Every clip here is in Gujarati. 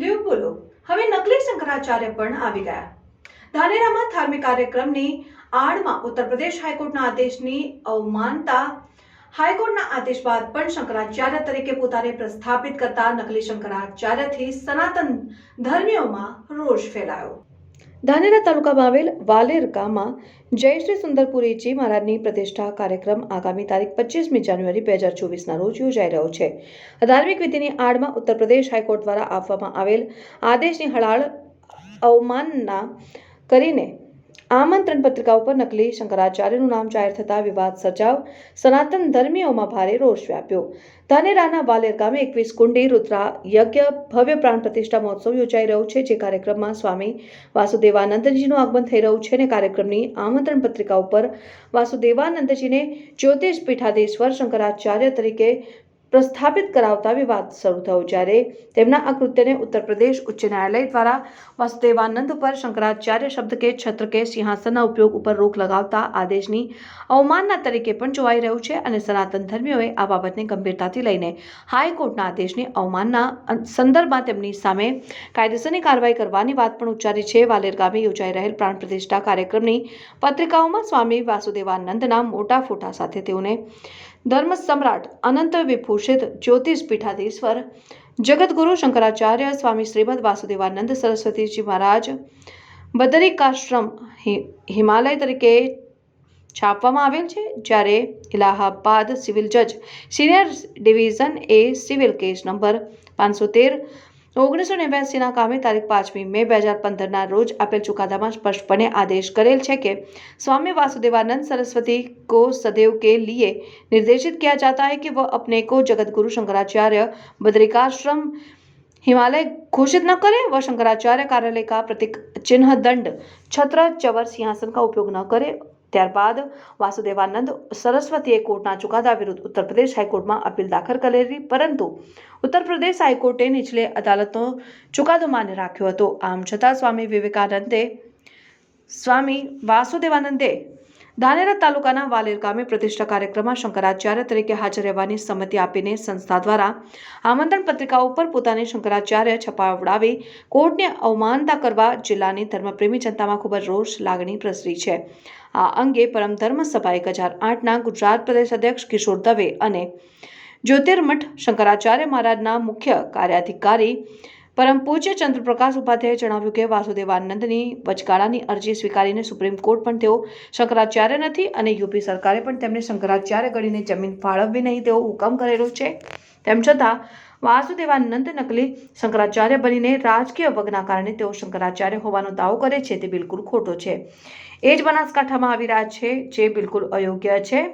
લ્યો બોલો. હવે નકલી શંકરાચાર્ય પણ આવી ગયા. ધાનેરામાં ધાર્મિક કાર્યક્રમની આડમાં ઉત્તર પ્રદેશ હાઈકોર્ટના આદેશની અવમાનતા, હાઈકોર્ટના આદેશ બાદ પણ શંકરાચાર્ય તરીકે પોતાને પ્રસ્થાપિત કરતા નકલી શંકરાચાર્યથી સનાતન ધર્મીઓમાં રોષ ફેલાયો. ધાનેરા તાલુકામાં આવેલ વાલેર ગામમાં જયશ્રી સુંદરપુરીજી મહારાજની પ્રતિષ્ઠા કાર્યક્રમ આગામી તારીખ પચીસમી જાન્યુઆરી બે હજાર ચોવીસના રોજ યોજાઈ રહ્યો છે. ધાર્મિક વિધિની આડમાં ઉત્તર પ્રદેશ હાઈકોર્ટ દ્વારા આપવામાં આવેલ આદેશની હળાળ અવમાનના કરીને આમંત્રણ પત્રિકા ઉપર નકલી શંકરાચાર્યનું નામ જાહેર થતાં વિવાદ સર્જાવ. સનાતન ધર્મીઓમાં ભારે રોષ વ્યાપ્યો. ધાનેરાના વાલેર ગામે એકવીસ કુંડી રુદ્રા યજ્ઞ ભવ્ય પ્રાણ પ્રતિષ્ઠા મહોત્સવ યોજાઈ રહ્યો છે, જે કાર્યક્રમમાં સ્વામી વાસુદેવાનંદજીનું આગમન થઈ રહ્યું છે અને કાર્યક્રમની આમંત્રણ પત્રિકા ઉપર વાસુદેવાનંદજીને જ્યોતિષ પીઠાધીશ્વર શંકરાચાર્ય તરીકે પ્રસ્થાપિત કરાવતા વિવાદ શરૂ થયો જ્યારે તેમના આ કૃત્યને ઉત્તર પ્રદેશ ઉચ્ચ ન્યાયાલય દ્વારા વાસુદેવાનંદ પર શંકરાચાર્ય શબ્દ કે છત્ર કે સિંહાસનના ઉપયોગ ઉપર રોક લગાવતા આદેશની અવમાનના તરીકે પણ જોવાઈ રહ્યું છે અને સનાતન ધર્મીઓએ આ બાબતને ગંભીરતાથી લઈને હાઈકોર્ટના આદેશની અવમાનના સંદર્ભમાં તેમની સામે કાયદેસરની કાર્યવાહી કરવાની વાત પણ ઉચ્ચારી છે. વાલેર ગામે યોજાઈ રહેલ પ્રાણ પ્રતિષ્ઠા કાર્યક્રમની પત્રિકાઓમાં સ્વામી વાસુદેવાનંદના મોટા ફોટા સાથે તેઓને ધર્મ સમ્રાટ અનંત વિભૂષિત જ્યોતિષ પીઠાધીશ્વર જગતગુરુ શંકરાચાર્ય સ્વામી શ્રીમદ વાસુદેવાનંદ સરસ્વતીજી મહારાજ, બદરિકાશ્રમ હિમાલય તરીકે છાપવામાં આવેલ છે, જ્યારે ઇલાહાબાદ સિવિલ જજ સિનિયર ડિવિઝન એ સિવિલ કેસ નંબર પાંચસો તેર ઓગણીસો નેવ્યાસીના કામે તારીખ પાંચમી મે બે હજાર પંદરના રોજ આપેલ ચુકાદામાં સ્પષ્ટપણે આદેશ કરેલ છે કે स्वामी वासुदेवानंद सरस्वती को सदैव के लिए निर्देशित किया जाता है कि वह अपने को जगत गुरु शंकराचार्य बद्रिकाश्रम हिमालय घोषित न करे वह शंकराचार्य कार्यालय का प्रतीक चिन्ह दंड छत्र चवर सिंहासन का उपयोग न करे ત્યારબાદ વાસુદેવાનંદ સરસ્વતીએ કોર્ટના ચુકાદા વિરુદ્ધ ઉત્તર પ્રદેશ હાઈકોર્ટમાં અપીલ દાખલ કરેલી, પરંતુ ઉત્તર પ્રદેશ હાઈકોર્ટે નીચલે અદાલતનો ચુકાદો માન્ય રાખ્યો હતો. આમ છતાં સ્વામી વિવેકાનંદે, સ્વામી વાસુદેવાનંદે ધાનેરા તાલુકાના વાલેર ગામે પ્રતિષ્ઠા કાર્યક્રમમાં શંકરાચાર્ય તરીકે હાજર રહેવાની સંમતિ આપીને સંસ્થા દ્વારા આમંત્રણ પત્રિકા ઉપર પોતાને શંકરાચાર્ય છપાવડાવી કોર્ટને અવમાનતા કરવા જિલ્લાની ધર્મપ્રેમી જનતામાં ખૂબ જ રોષ લાગણી પ્રસરી છે. આ અંગે પરમ ધર્મ સભા એક હજાર આઠના ગુજરાત પ્રદેશ અધ્યક્ષ કિશોર દવે અને જ્યોતિર્મઠ શંકરાચાર્ય મહારાજના મુખ્ય કાર્યાધિકારી પરમ પૂજ્ય ચંદ્રપ્રકાશ ઉપાધ્યાયે જણાવ્યું કે વાસુદેવાનંદની વચગાળાની અરજી સ્વીકારીને સુપ્રીમ કોર્ટ પણ તેઓ શંકરાચાર્ય નથી અને યુપી સરકારે પણ તેમને શંકરાચાર્ય ગણીને જમીન ફાળવવી નહીં તેવો હુકમ કરેલો છે. તેમ છતાં વાસુદેવાનંદ નકલી શંકરાચાર્ય બનીને રાજકીય વગના કારણે તેઓ શંકરાચાર્ય હોવાનો દાવો કરે છે તે બિલકુલ ખોટો છે. એ જ બનાસકાંઠામાં આવી રહ્યા છે, જે બિલકુલ અયોગ્ય છે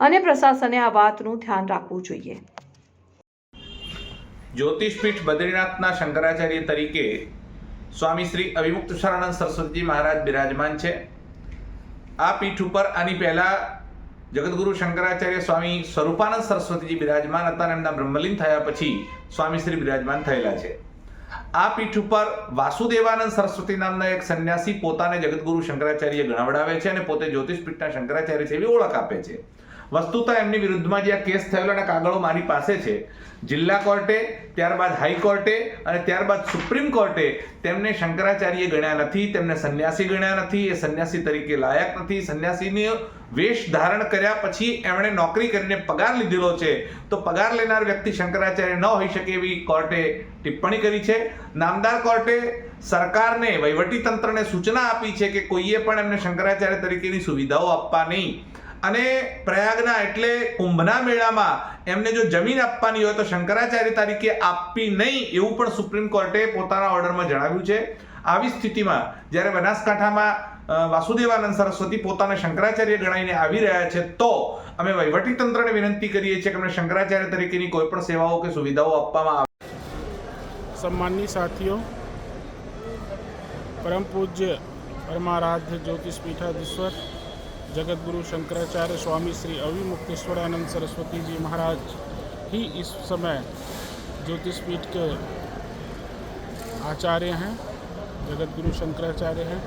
અને પ્રશાસને આ વાતનું ધ્યાન રાખવું જોઈએ. જ્યોતિષપીઠ બદ્રીનાથના શંકરાચાર્ય તરીકે સ્વામી શ્રી અવિમુક્ત શરણાનંદ સરસ્વતીજી મહારાજ બિરાજમાન છે. આ પીઠ ઉપર આની પહેલાં જગતગુરુ શંકરાચાર્ય સ્વામી સ્વરૂપાનંદ સરસ્વતીજી બિરાજમાન હતા અને એમના બ્રહ્મલીન થયા પછી સ્વામી શ્રી બિરાજમાન થયેલા છે. આ પીઠ ઉપર વાસુદેવાનંદ સરસ્વતી નામના એક સંન્યાસી પોતાને જગતગુરુ શંકરાચાર્ય ગણાવડાવે છે અને પોતે જ્યોતિષ પીઠના શંકરાચાર્ય છે એવી ઓળખ આપે છે. વસ્તુતા એમની વિરુદ્ધમાં જે આ કેસ થયેલો અને કાગળો મારી પાસે છે. જિલ્લા કોર્ટે, ત્યારબાદ હાઈકોર્ટે અને ત્યારબાદ સુપ્રીમ કોર્ટે તેમને શંકરાચાર્ય ગણ્યા નથી, તેમને સંન્યાસી ગણ્યા નથી, એ સંન્યાસી તરીકે લાયક નથી, સંન્યાસીની વેશ ધારણ કર્યા પછી એમણે નોકરી કરીને પગાર લીધેલો છે. તો પગાર લેનાર વ્યક્તિ શંકરાચાર્ય ન હોઈ શકે એવી કોર્ટે ટિપ્પણી કરી છે. નામદાર કોર્ટે સરકારને વહીવટી તંત્રને સૂચના આપી છે કે કોઈએ પણ એમને શંકરાચાર્ય તરીકેની સુવિધાઓ આપવા નહીં. અને પ્રયાગના એટલે કુંભના મેળામાં એમને જો જમીન આપવાની હોય તો શંકરાચાર્ય તરીકે આપવી નહીં એવું પણ સુપ્રીમ કોર્ટે પોતાના ઓર્ડરમાં જણાવ્યું છે. આવી સ્થિતિમાં જ્યારે બનાસકાંઠામાં વાસુદેવાનંદ સરસ્વતી પોતાને શંકરાચાર્ય ગણાઈને આવી રહ્યા છે, તો અમે વહીવટી તંત્રને વિનંતી કરીએ છીએ કે અમને શંકરાચાર્ય તરીકેની કોઈ પણ સેવાઓ કે સુવિધાઓ આપવામાં આવે. સન્માનની સાથીઓ, પરમ પૂજ્ય પરમારાધ્ય જ્યોતિષ પીઠાધીશ્વર जगत गुरु शंकराचार्य स्वामी श्री अविमुक्तेश्वरानंद सरस्वती जी महाराज ही इस समय ज्योतिष पीठ के आचार्य हैं जगत गुरु शंकराचार्य हैं।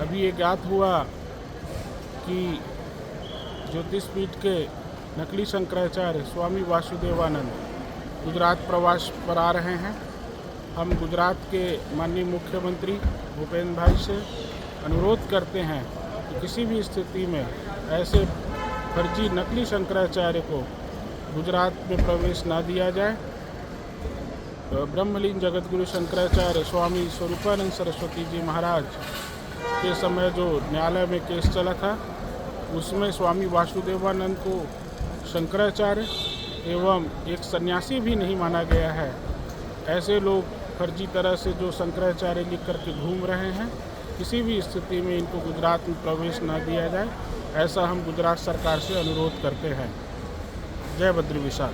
अभी ये ज्ञात हुआ कि ज्योतिष पीठ के नकली शंकराचार्य स्वामी वासुदेवानंद गुजरात प्रवास पर आ रहे हैं। हम गुजरात के माननीय मुख्यमंत्री भूपेंद्र भाई से अनुरोध करते हैं कि किसी भी स्थिति में ऐसे फर्जी नकली शंकराचार्य को गुजरात में प्रवेश ना दिया जाए। ब्रह्मलीन जगतगुरु शंकराचार्य स्वामी स्वरूपानंद सरस्वती जी महाराज के समय जो न्यायालय में केस चला था, उसमें स्वामी वासुदेवानंद को शंकराचार्य एवं एक सन्यासी भी नहीं माना गया है। ऐसे लोग फर्जी तरह से जो शंकराचार्य लिख करके घूम रहे हैं किसी भी स्थिति में इनको गुजरात में प्रवेश न दिया जाए ऐसा हम गुजरात सरकार से अनुरोध करते हैं जय बद्री विशाल